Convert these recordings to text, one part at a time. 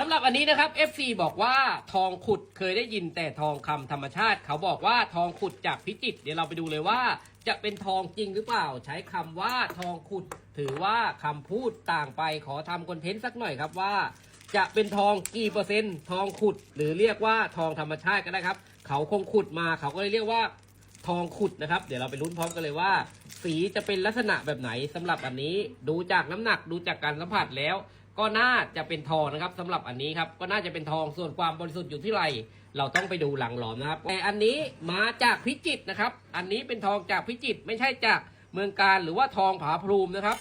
สำหรับอันนี้นะครับ FC บอกว่าทองขุดเคยได้ยินแต่ทองคำธรรมชาติ เขาบอกว่าทองขุดจากพิจิตรเดี๋ยวเราไปดูเลยว่า จะเป็นทองจริงหรือเปล่า ใช้คำว่าทองขุด ถือว่าคำพูดต่างไปขอทำคอนเทนต์สักหน่อยครับว่า จะเป็นทองกี่เปอร์เซ็นต์ทองขุด หรือเรียกว่าทองธรรมชาติก็ได้ครับ เขาคงขุดมาเขาก็เลยเรียกว่า ทองขุดนะครับ เดี๋ยวเราไปลุ้นพร้อมกันเลยว่า สีจะเป็นลักษณะแบบไหนสำหรับอันนี้ ดูจากน้ำหนักดูจากการสัมผัสแล้ว ก็น่าจะเป็นทองนะครับสำหรับอันนี้ครับก็น่าจะเป็นทองส่วนความบริสุทธิ์อยู่ที่ไร เราต้องไปดูหลังหลอมนะครับแต่อันนี้มาจากพิจิตนะครับ อันนี้เป็นทองจากพิจิตไม่ใช่จากเมืองการหรือว่าทองผาพลูมนะครับ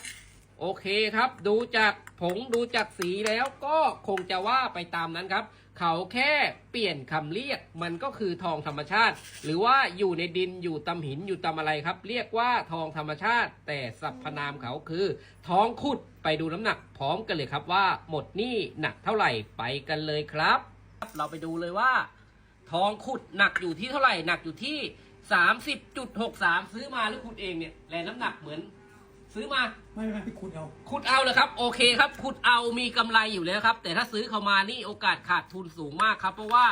โอเคครับ ดูจาก ผงดูจากสีแล้วก็คงจะว่าไปตามนั้นครับ เขาแค่เปลี่ยนคำเรียกมันก็คือทองธรรมชาติ หรือว่าอยู่ในดินอยู่ตำหินอยู่ตำอะไรครับ เรียกว่าทองธรรมชาติ แต่สรรพนามเขาคือทองขุดไปดูน้ำหนักพร้อมกันเลยครับว่าหมดหนี่หนักเท่าไหร่ไปกันเลยครับ เราไปดูเลยว่า ทองขุดหนักอยู่ที่เท่าไหร่หนักอยู่ที่30.63ซื้อมาหรือขุดเองเนี่ยแลน้ำหนักเหมือน ซื้อมา ไม่ไม่ไม่คุณเอาขุดเอาเลยครับโอเคครับขุดเอามีกำไรอยู่แล้วครับ แต่ถ้าซื้อเข้ามานี่โอกาสขาดทุนสูงมากครับ เพราะว่า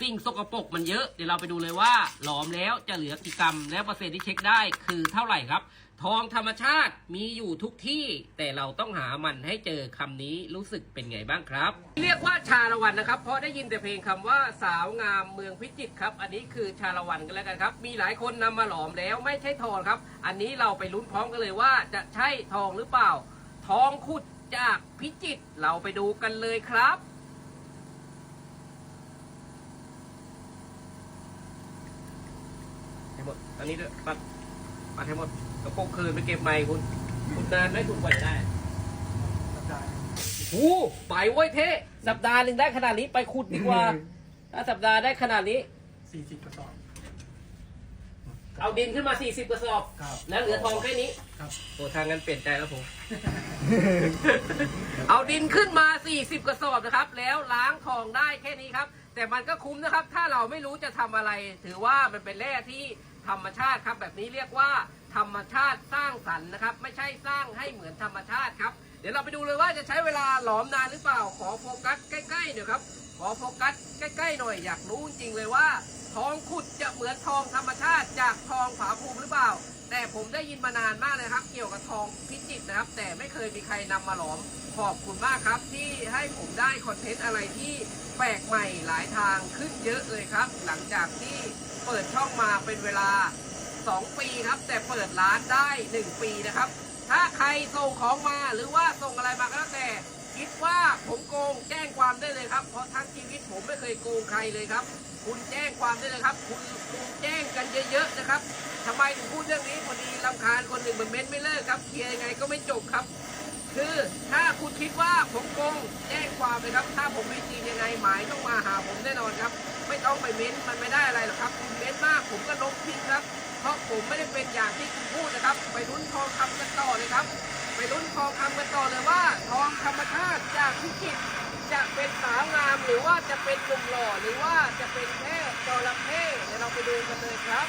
สิ่งสกปรกมันเยอะ เดี๋ยวเราไปดูเลยว่าหลอมแล้วจะเหลือกี่กรัมและเปอร์เซ็นต์ที่เช็คได้คือเท่าไหร่ครับ ทองธรรมชาติมีอยู่ทุกที่ แต่เราต้องหามันให้เจอคำนี้รู้สึกเป็นไงบ้างครับ เรียกว่าชาละวันนะครับ เพราะได้ยินแต่เพลงคำว่าสาวงามเมืองพิจิตรครับ อันนี้คือชาละวันกันแล้วกันครับ มีหลายคนนำมาหลอมแล้วไม่ใช่ทองครับ อันนี้เราไปลุ้นพร้อมกันเลยว่าจะใช่ทองหรือเปล่า ทองขุดจากพิจิตรเราไปดูกันเลยครับ ให้หมด อันนี้ด้วยปัด ปัดให้หมดกระโปรงคืนไปเก็บใหม่คุณ คุณนานไหมคุณกว่าจะได้สัปดาห์โอ้โหไปไว้ยเท่สัปดาห์หนึ่งได้ขนาดนี้ไปขุดดีกว่า ถ้าสัปดาห์ได้ขนาดนี้สี่สิบกระสอบ เอาดินขึ้นมา 40 กระสอบครับแล้วเหลือทองแค่นี้ครับโอ้ทางนั้นเปลี่ยนใจแล้วผม เอาดินขึ้นมา 40 กระสอบนะครับ แล้วล้างทองได้แค่นี้ครับ แต่มันก็คุ้มนะครับ ถ้าเราไม่รู้จะทำอะไร ถือว่ามันเป็นแร่ที่ธรรมชาติครับ แบบนี้เรียกว่าธรรมชาติสร้างสรรค์นะครับ ไม่ใช่สร้างให้เหมือนธรรมชาติครับ เดี๋ยวเราไปดูเลยว่าจะใช้เวลาหลอมนานหรือเปล่า ขอโฟกัสใกล้ๆเดี๋ยวครับ ขอโฟกัสใกล้ๆหน่อย อยากรู้จริงๆเลยว่า ทองขุดจะเหมือนทองธรรมชาติจากทองผาภูมิหรือเปล่า แต่ผมได้ยินมานานมากเลยครับ เกี่ยวกับทองพิจิตรนะครับ แต่ไม่เคยมีใครนำมาหลอม ขอบคุณมากครับ ที่ให้ผมได้คอนเทนต์อะไรที่แปลกใหม่หลายทางขึ้นเยอะเลยครับ หลังจากที่เปิดช่องมาเป็นเวลา 2 ปีครับ แต่เปิดร้านได้ 1 ปีนะครับ ถ้าใครส่งของมาหรือว่าส่งอะไรมาก็แล้วแต่ คิดว่าผมโกงแจ้งความได้เลยครับ เพราะทั้งชีวิตผมไม่เคยโกงใครเลยครับ คุณแจ้งความได้เลยครับ คุณคุณแจ้งกันเยอะๆนะครับทำไมถึงพูดเรื่องนี้พอดีลำคาญคนหนึ่งมันเม้นไม่เลิกครับเคลียร์ยังไงก็ไม่จบครับ คือถ้าคุณคิดว่าผมโกงแจ้งความเลยครับ ถ้าผมไม่จริงยังไงหมายต้องมาหาผมแน่นอนครับ ไม่ต้องไปเม้นมันไม่ได้อะไรหรอกครับคุณเม้นมากผมก็ลบทิ้งครับ เพราะผมไม่ได้เป็นอย่างที่คุณพูดนะครับ ไปลุ้นทองคำกันต่อเลยครับ ไปลุ้นทองคำกันต่อเลยว่า ทองธรรมชาติจากพิจิตรจะเป็นสาวงามหรือว่าจะเป็นหนุ่มหล่อหรือว่าจะเป็นแค่จระเข้เดี๋ยวเราไปดูกันเลยครับ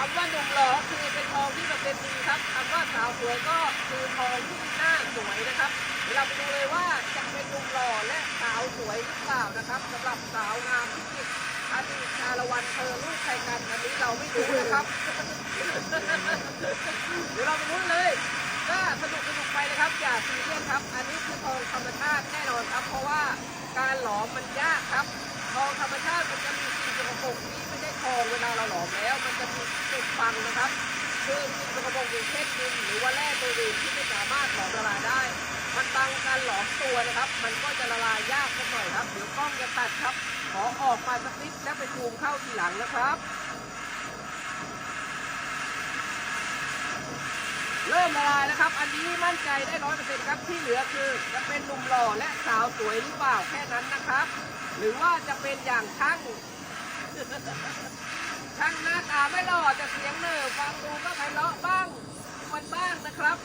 คำว่าหนุ่มหล่อคือเป็นทองที่เปอร์เซ็นดีครับคำว่าสาวสวยก็คือทองที่หน้าสวยนะครับเดี๋ยวเราไปดูเลยว่าจะเป็นหนุ่มหล่อและสาวสวยหรือเปล่านะครับสำหรับสาวงามพิจิตอดีตชาละวันเธอลูกใครกันอันนี้เราไม่รู้นะครับ เดี๋ยวเราไปลุ้เลยก็สนุกสนุกไปนะครับอย่าซีเรียสครับ อันนี้คือทองธรรมชาติแน่นอนครับ เพราะว่าการหลอมมันยากครับทองธรรมชาติมันจะมีสิ่งสกปรกที่ไม่ได้ทองเวลาเราหลอมแล้ว มันจะมี ฟังนะครับคือสิ่งสกปรกอย่างเช่นดินหรือว่าแร่ตัวอื่นที่ไม่สามารถหลอมละลายได้ มันบังการหลอมตัวนะครับ มันก็จะละลายยากสักหน่อยครับ เดี๋ยวกล้องจะตัดครับ ขอออกมาสักนิดแล้วไปซูมเข้าทีหลังนะครับ เริ่มละลายแล้วครับ อันนี้มั่นใจได้ร้อยเปอร์เซ็นต์ครับที่เหลือคือ จะเป็นหนุ่มหล่อและสาวสวยหรือเปล่าแค่นั้นนะครับ หรือว่าจะเป็นอย่างช่าง ช่างหน้าตาไม่หล่อแต่เสียงเน่อฟังดูก็ไพเราะบ้างมันบ้างนะครับ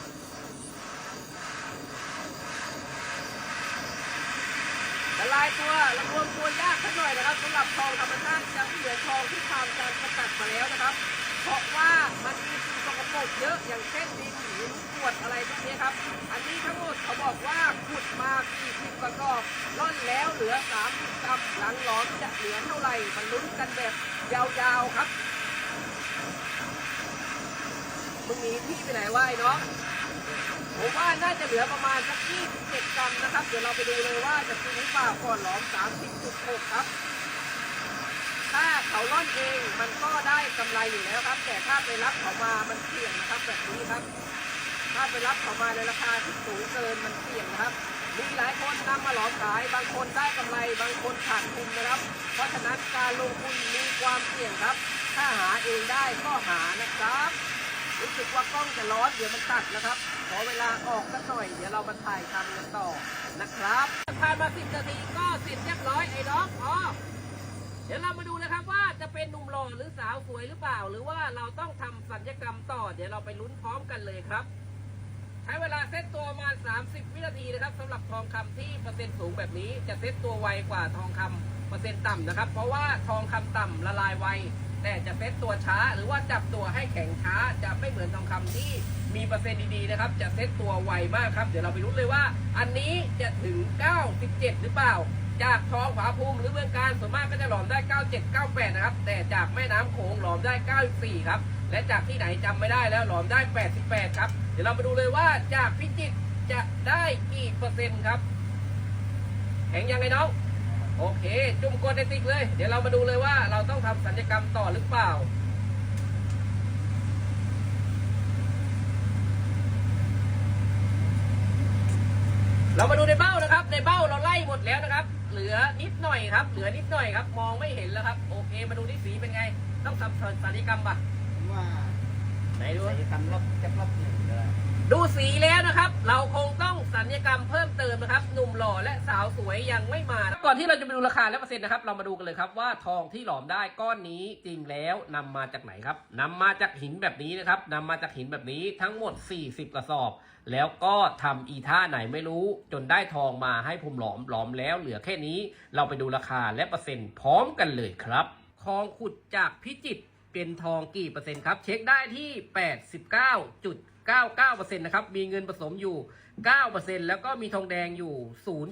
ละลายตัวละรวมตัวยากสักหน่อยนะครับสำหรับทองธรรมชาติจะเหลือทองที่ผ่านการสกัดมาแล้วนะครับ เพราะว่ามันมีสิ่ง เยอะอย่างเช่นดินหรือกรวดอะไรพวกนี้ครับ อันนี้ทั้งหมดเขาบอกว่าขุดมา40ลือ30กรัมหลังหลอมจะเหลือเท่าไหร่มันลุ้นกันแบบยาวๆครับมึงหนีพี่ไปไหนวะไอ้น้องผมว่าน่าจะเหลือประมาณสัก27กรัมนะครับ เดี๋ยวเราไปดูเลยว่าจะจริงหรือเปล่าก่อนหลอม30.6ครับ เขาร่อนเองมันก็ได้กำไรอยู่แล้วครับ แต่ถ้าไปรับเขามามันเสี่ยงนะครับแบบนี้ครับ ถ้าไปรับเขามาในราคาที่สูงเกินมันเสี่ยงนะครับ มีหลายคนนำมาหลอมขาย บางคนได้กำไร บางคนขาดทุนนะครับ เพราะฉะนั้นการลงทุนมีความเสี่ยงครับ ถ้าหาเองได้ก็หานะครับรู้สึกว่ากล้องจะร้อนเดี๋ยวมันตัดนะครับ ขอเวลาออกสักหน่อย เดี๋ยวเรามาถ่ายทำกันต่อนะครับผ่านมาสิบนาทีก็เสร็จเรียบร้อยไอ้น้องพอ เดี๋ยวเรามาดูนะครับว่าจะเป็นหนุ่มหล่อหรือสาวสวยหรือเปล่า หรือว่าเราต้องทำสัญญกรรมต่อ เดี๋ยวเราไปลุ้นพร้อมกันเลยครับ ใช้เวลาเซตตัวประมาณ 30 วินาทีนะครับสำหรับทองคำที่เปอร์เซ็นต์สูงแบบนี้ จะเซตตัวไวกว่าทองคำเปอร์เซ็นต์ต่ำนะครับ เพราะว่าทองคำต่ำละลายไวแต่จะเซตตัวช้า หรือว่าจับตัวให้แข็งช้าจะไม่เหมือนทองคำที่มีเปอร์เซ็นต์ดีๆนะครับ จะเซตตัวไวมากครับ เดี๋ยวเราไปลุ้นเลยว่า อันนี้จะถึง 97 หรือเปล่า จากท้องผาภูมิหรือเมืองการส่วนมากก็จะหลอมได้ 97 98 นะครับ แต่จากแม่น้ำโขงหลอมได้ 94 ครับ และจากที่ไหนจำไม่ได้แล้วหลอมได้ 88 ครับ เดี๋ยวเรามาดูเลยว่าจากพิจิตรจะได้กี่เปอร์เซ็นต์ครับ แข็งยังไงน้อง โอเค จุ่มกดในติ๊กเลย เดี๋ยวเรามาดูเลยว่าเราต้องทำสัญญกรรมต่อหรือเปล่าเรามาดูในเบ้านะครับ ในเบ้าเราไล่หมดแล้วนะครับ เหลือนิดหน่อยครับ เหลือนิดหน่อยครับ มองไม่เห็นแล้วครับ โอเค มาดูที่สีเป็นไง ต้องทำสัญญกรรมปะผมว่าไหนดูใส่ทำรอบจับรอบหนึ่งเลยดูสีแล้วนะครับ เราคงต้องสัญญกรรมเพิ่มเติมนะครับ หนุ่มหล่อและสาวสวยยังไม่มา ก่อนที่เราจะไปดูราคาและเปอร์เซ็นต์นะครับ เรามาดูกันเลยครับว่าทองที่หลอมได้ก้อนนี้จริงแล้วนำมาจากไหนครับนำมาจากหินแบบนี้นะครับนำมาจากหินแบบนี้ทั้งหมด 40 กระสอบ แล้วก็ทำอีท่าไหนไม่รู้จนได้ทองมาให้ผมหลอมหลอมแล้วเหลือแค่นี้เราไปดูราคาและเปอร์เซ็นต์พร้อมกันเลยครับทองขุดจากพิจิตรเป็นทองกี่เปอร์เซ็นต์ครับ เช็คได้ที่ 89.99%นะครับมีเงินผสมอยู่ 9%แล้วก็มีทองแดงอยู่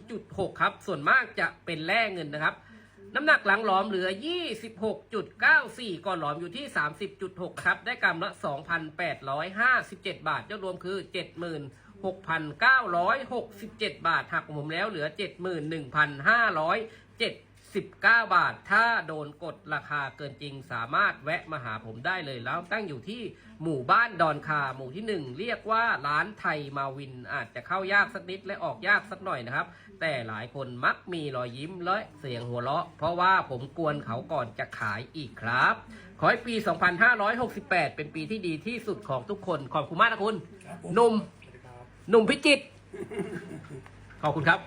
0.6 ครับ ส่วนมากจะเป็นแร่เงินนะครับ น้ำหนักหลังหลอมเหลือ 26.94 ก่อนหลอมอยู่ที่ 30.6 ครับ ได้กรัมละ 2,857 บาทยอดรวมคือ 76,967 บาท หักผมแล้วเหลือ 71,507 19 บาท ถ้าโดนกดราคาเกินจริงสามารถแวะมาหาผมได้เลยแล้วตั้งอยู่ที่หมู่บ้านดอนคาหมู่ที่ 1 เรียกว่าร้านไทยมาวิน อาจจะเข้ายากสักนิดและออกยากสักหน่อยนะครับ แต่หลายคนมักมีรอยยิ้มและเสียงหัวเราะ เพราะว่าผมกวนเขาก่อนจะขายอีกครับ ขอให้ปี 2568 เป็นปีที่ดีที่สุดของทุกคนขอบคุณมากนะคุณครับผมหนุ่มสวัสดีครับหนุ่มพิจิตรขอบคุณครับ